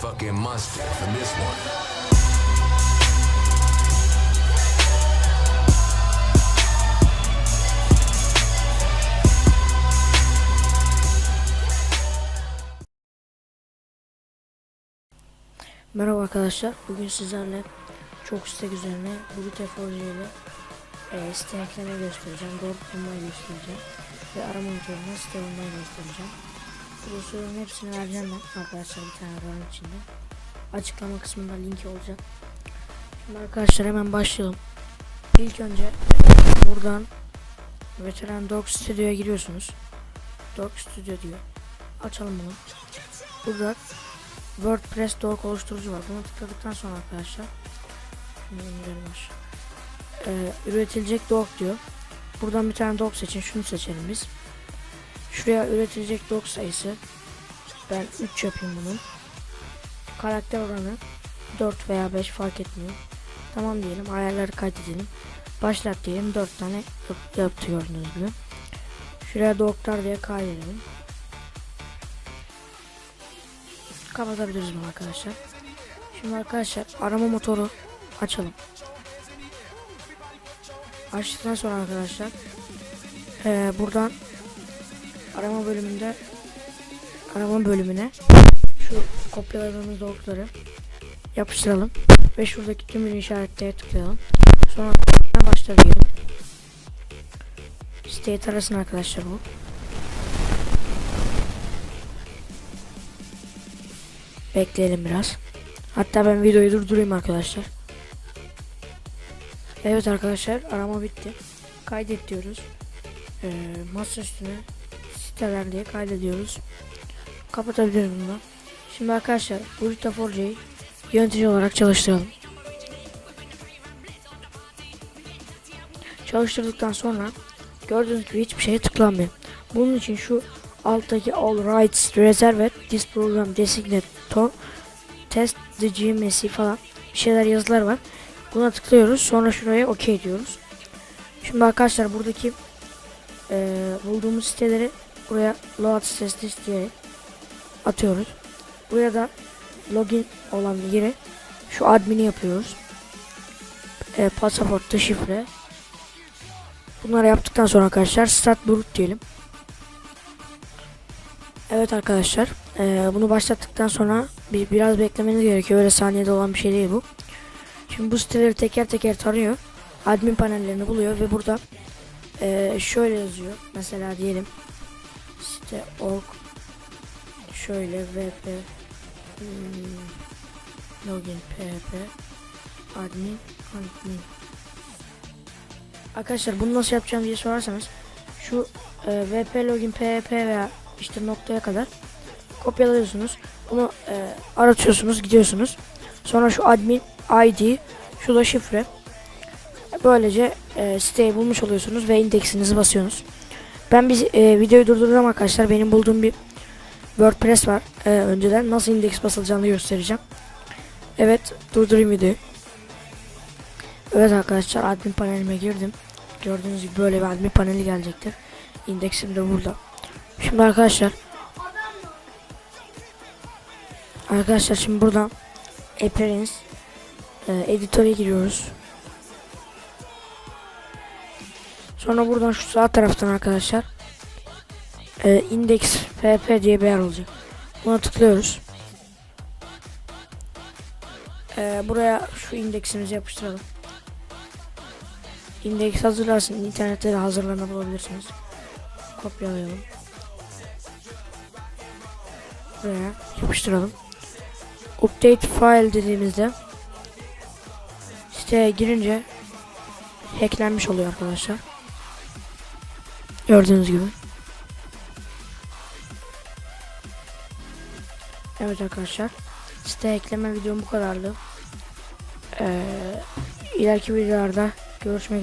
fucking mustard from this one. Merhaba arkadaşlar. Bugün sizlerle çok istek üzerine Brute Forge ile e, site göstereceğim. Doğru bulmayı göstereceğim. Ve arama motoruna site göstereceğim. Soruların hepsini vereceğim ben arkadaşlar bir tane aranın içinde. Açıklama kısmında linki olacak. Şimdi arkadaşlar hemen başlayalım. İlk önce buradan Veteran Dog Studio'ya giriyorsunuz. Dog Studio diyor. Açalım bunu. Burada WordPress doc oluşturucu var. Buna tıkladıktan sonra arkadaşlar aşağı. Ee, üretilecek doc diyor. Buradan bir tane doc seçin. Şunu seçelim biz. Şuraya üretilecek doc sayısı ben 3 yapayım bunun. Karakter oranı 4 veya 5 fark etmiyor. Tamam diyelim. Ayarları kaydedelim. Başlat diyelim. 4 tane yap- yaptı gördüğünüz gibi. Şuraya doktor diye kaydedelim. kapatabiliriz bunu arkadaşlar. Şimdi arkadaşlar arama motoru açalım. Açtıktan sonra arkadaşlar eee, buradan arama bölümünde arama bölümüne şu kopyaladığımız dolguları yapıştıralım ve şuradaki tüm işaretlere tıklayalım. Sonra başla diyelim. Siteyi tarasın arkadaşlar bu. Bekleyelim biraz. Hatta ben videoyu durdurayım arkadaşlar. Evet arkadaşlar arama bitti. Kaydet diyoruz. Ee, masa üstüne siteler diye kaydediyoruz. Kapatabiliriz bunu. Şimdi arkadaşlar Brita Forge'yi yönetici olarak çalıştıralım. Çalıştırdıktan sonra gördüğünüz gibi hiçbir şeye tıklanmıyor. Bunun için şu alttaki all rights reserved this program designate to test the GMC falan bir şeyler yazılar var. Buna tıklıyoruz. Sonra şuraya OK diyoruz. Şimdi arkadaşlar buradaki eee, bulduğumuz siteleri buraya load sitesi diye atıyoruz. Buraya da login olan yeri şu admini yapıyoruz. E, pasaportta şifre. Bunları yaptıktan sonra arkadaşlar start root diyelim. Evet arkadaşlar eee, bunu başlattıktan sonra bir, biraz beklemeniz gerekiyor. Öyle saniyede olan bir şey değil bu. Şimdi bu siteleri teker teker tarıyor. Admin panellerini buluyor ve burada eee, şöyle yazıyor. Mesela diyelim site org şöyle vp hmm, login pp admin admin Arkadaşlar bunu nasıl yapacağım diye sorarsanız şu e, vp login pp veya işte noktaya kadar kopyalıyorsunuz. Bunu e, aratıyorsunuz, gidiyorsunuz. Sonra şu admin ID, şu da şifre. Böylece e, siteyi bulmuş oluyorsunuz ve indeksinizi basıyorsunuz. Ben bir e, videoyu durduracağım arkadaşlar. Benim bulduğum bir WordPress var. E, önceden nasıl indeks basılacağını göstereceğim. Evet, durdurayım videoyu. Evet arkadaşlar, admin panelime girdim. Gördüğünüz gibi böyle bir admin paneli gelecektir. İndeksim de burada. Şimdi arkadaşlar Arkadaşlar şimdi buradan Appearance e, editöre giriyoruz. Sonra buradan şu sağ taraftan arkadaşlar e, index pp diye bir yer olacak. Buna tıklıyoruz. E, buraya şu indeksimizi yapıştıralım. İndeks hazırlarsın. internette de hazırlanabilirsiniz. Kopyalayalım. Buraya yapıştıralım. Update file dediğimizde siteye girince hacklenmiş oluyor arkadaşlar. Gördüğünüz gibi. Evet arkadaşlar. Site ekleme videom bu kadardı. Ee, ileriki videolarda görüşmek